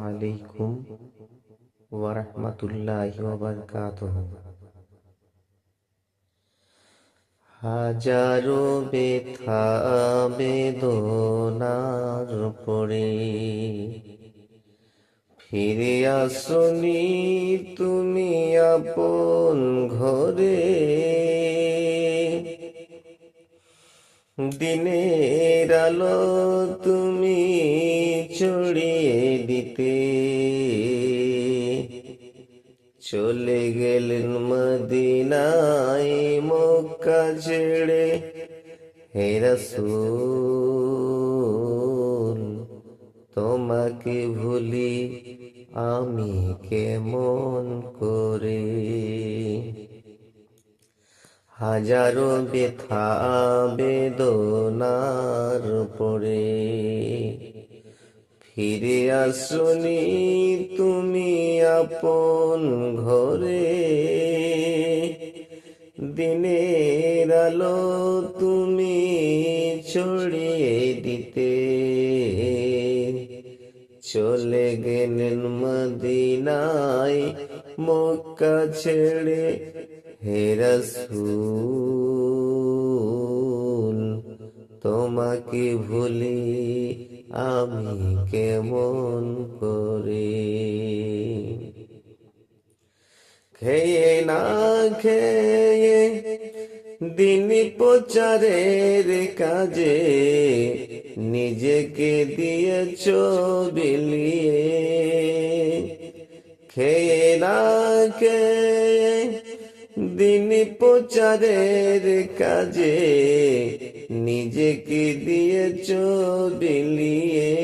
আলাইকুম হাজারো ব্যথা বেদনার পরে ফিরে আসনি তুমি আপন ঘরে। দিনের আলো তুমি ছড়িয়ে দিতে। চলে গেলেন মদিনায় মক্কা ছেড়ে। হে রাসূল, তোমাকে ভুলি আমি কেমন করে? হাজারো ব্যথা বেদনার পরে ফিরে আসনি তুমি আপন ঘরে। দিনের আলো তুমি ছড়িয়ে দিতে। চলে গেলেন মদিনায় মক্কা ছেড়ে হে রাসূল। তোমাকে ভুলি আমি কেমন করে? খেয়ে না খেয়ে দিন প্রচারের কাজে নিজেকে দিয়েছ বিলিয়ে। খেয়ে না খেয়ে দিন প্রচারের কাজে নিজেকে দিয়েছ বিলিয়ে